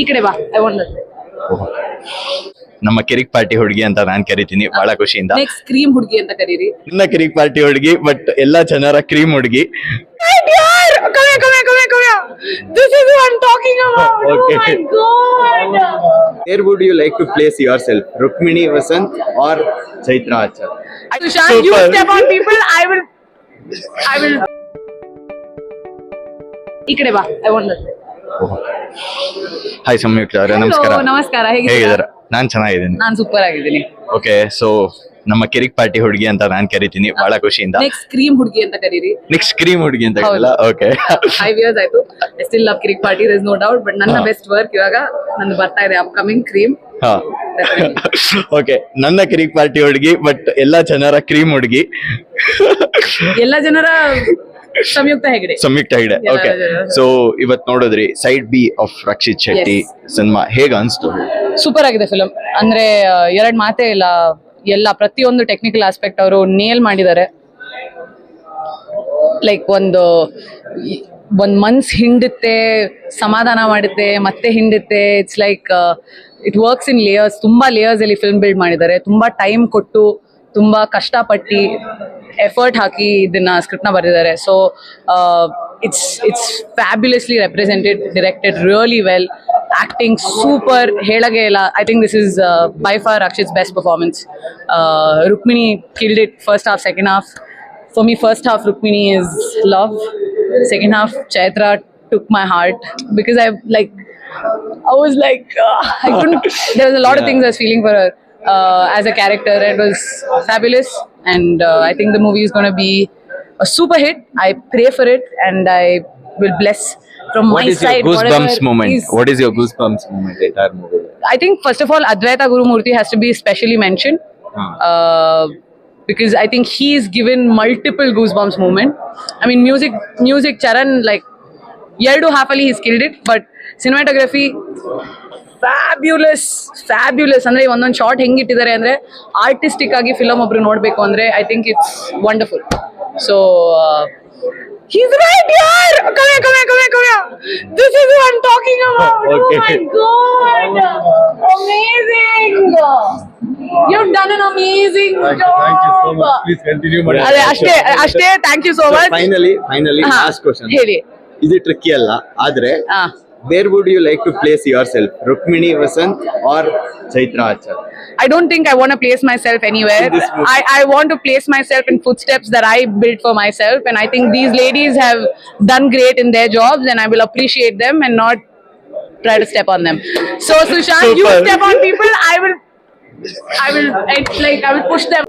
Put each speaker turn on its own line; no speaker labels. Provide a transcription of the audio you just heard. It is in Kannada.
ಈ ಕಡೆ ಬಾ ಐ ವಾಂಟ್
ನಮ್ಮ ಕಿರಿಕ್ ಪಾರ್ಟಿ ಹುಡುಗಿ ಅಂತ ನಾನ್ ಕರಿತೀನಿ ಬಹಳ ಖುಷಿಯಿಂದ
ನೆಕ್ಸ್ಟ್ ಕ್ರೀಮ್ ಹುಡುಗಿ ಅಂತ ಕರೀರಿ
ನಿನ್ನ ಕಿರಿಕ್ ಪಾರ್ಟಿ ಹುಡುಗಿ ಬಟ್ ಎಲ್ಲಾ ಜನರ ಕ್ರೀಮ್ ಹುಡುಗಿ
This is what I'm talking about.
Okay.
Oh my god.
Where would you like to place yourself? Rukmini Vasant or Chaitra Achar?
Sushant, you
Super.
step on people. I will. I will. ಈ ಕಡೆ ಬಾ ಐ ವಾಂಟ್
ಹಾಯ್ ಸಂಯುಕ್ತ ಅವರೇ ನಮಸ್ಕಾರ.
ನಮಸ್ಕಾರ, ಹೇಗಿದ್ದೀರಾ?
ನಾನು ನಾನ್ ಚೆನ್ನಾಗಿದ್ದೀನಿ.
ನಾನು ಸೂಪರ್ ಆಗಿದ್ದೀನಿ.
ಓಕೆ ಸೊ ನಮ್ಮ ಕಿರಿಕ್ ಪಾರ್ಟಿ ಹುಡುಗಿ ಅಂತ ನಾನ್ ಕರಿತೀನಿ. ಬಹಳ ಖುಷಿಯಿಂದ.
ನೆಕ್ಸ್ಟ್ ಕ್ರೀಮ್ ಹುಡುಗಿ ಅಂತ ಕರೀರಿ.
ನೆಕ್ಸ್ಟ್ ಕ್ರೀಮ್ ಹುಡುಗಿ ಅಂತ
ಹೇಳಲ್ಲ?
ಓಕೆ
ಫೈವ್ ಇಯರ್ಸ್ ಆಯ್ತು. I still love Kirik Party is no doubt but ನನ್ನ. ಬೆಸ್ಟ್ ವರ್ಕ್ ಇವಾಗ ನನ್ನ ಬರ್ತಾ ಇದೆ ಅಪ್ಕಮಿಂಗ್ ಕ್ರೀಮ್
ಹಾ. ಓಕೆ ನನ್ನ ಕಿರಿಕ್ ಪಾರ್ಟಿ ಹುಡುಗಿ ಬಟ್ ಎಲ್ಲಾ ಜನರ ಕ್ರೀಮ್ ಹುಡುಗಿ.
ಎಲ್ಲ ಜನರ ಸಂಯುಕ್ತ ಹೆಗಡೆ.
ಸಂಯುಕ್ತ ಹೆಗಡೆ ಓಕೆ. ಸೊ ಇವತ್ ನೋಡಿದ್ರಿ side B of Rakshit
Shetty.
Cinema ಹೇಗ ಅನ್ಸ್ತು?
ಸೂಪರ್ ಆಗಿದೆ ಫಿಲಮ್ ಅಂದ್ರೆ ಎರಡ್ ಮಾತೇ ಇಲ್ಲ. ಎಲ್ಲ ಪ್ರತಿಯೊಂದು ಟೆಕ್ನಿಕಲ್ ಆಸ್ಪೆಕ್ಟ್ ಅವರು ನೇಲ್ ಮಾಡಿದ್ದಾರೆ. ಲೈಕ್ ಒಂದು ಒಂದ್ ಮನ್ಸ್ ಹಿಂಡುತ್ತೆ, ಸಮಾಧಾನ ಮಾಡುತ್ತೆ, ಮತ್ತೆ ಹಿಂಡುತ್ತೆ. It's like it works in layers ತುಂಬಾ ಲೇಯರ್ಸ್ ಅಲ್ಲಿ ಫಿಲ್ಮ್ ಬಿಲ್ಡ್ ಮಾಡಿದ್ದಾರೆ. ತುಂಬಾ ಟೈಮ್ ಕೊಟ್ಟು, ತುಂಬಾ ಕಷ್ಟಪಟ್ಟು ಎಫರ್ಟ್ ಹಾಕಿ ಇದನ್ನ ಸ್ಕ್ರಿಪ್ಟ್ನ ಬರೆದಿದ್ದಾರೆ. So it's it's fabulously represented directed really well acting super ಹೇಳಗೆ ಇಲ್ಲ. I think this is by far Rakshit's best performance Rukmini killed it first half second half for me first half Rukmini is love. Second half chaitra took my heart because i like i was like uh, i couldn't there was a lot of things i was feeling for her uh, as a character it was fabulous and uh, i think the movie is going to be a super hit i pray for it and i will bless from
What
my
is your goosebumps moment?
is-
What is your goosebumps moment entire movie?
I think first of all, Advaita Gurumurthy has to be specially mentioned
Ah.
uh, because I think he's given multiple goosebumps moment. I mean, music, music, Charan like ಎರಡು ಹಾಫಲ್ಲಿ he's killed it, but cinematography fabulous fabulous ಅಂದ್ರೆ ಒಂದೊಂದು ಶಾರ್ಟ್ ಹೆಂಗಿಟ್ಟಿದ್ದಾರೆ ಅಂದ್ರೆ ಆರ್ಟಿಸ್ಟಿಕ್ ಆಗಿ ಫಿಲಮ್ ಒಬ್ರು ನೋಡ್ಬೇಕು ಅಂದ್ರೆ I think it's wonderful so He's right here! Come here, come here, come here, come here! This is what I'm talking about!
Okay.
Oh my god! Amazing! You've done an amazing job!
Thank you so much. Please continue. madam.
ಅದೇ ಅಷ್ಟೇ ಅಷ್ಟೇ thank you so much
finally finally
ಹಾ,
ಲಾಸ್ಟ್ ಕ್ವಶನ್
ಹೇಳಿ
ಇದು ಟ್ರಿಕ್ಕಿ ಅಲ್ಲ ಆದ್ರೆ
ಹಾ
where would you like to place yourself Rukmini Vasanth or Chaitra Achar
I don't think I want to place myself anywhere.
In this movie.
I, I want to place myself in footsteps that I built for myself. And I think these ladies have done great in their jobs and I will appreciate them and not try to step on them. So Sushant, you
Super.
step on people, I will I will it's like I will push them.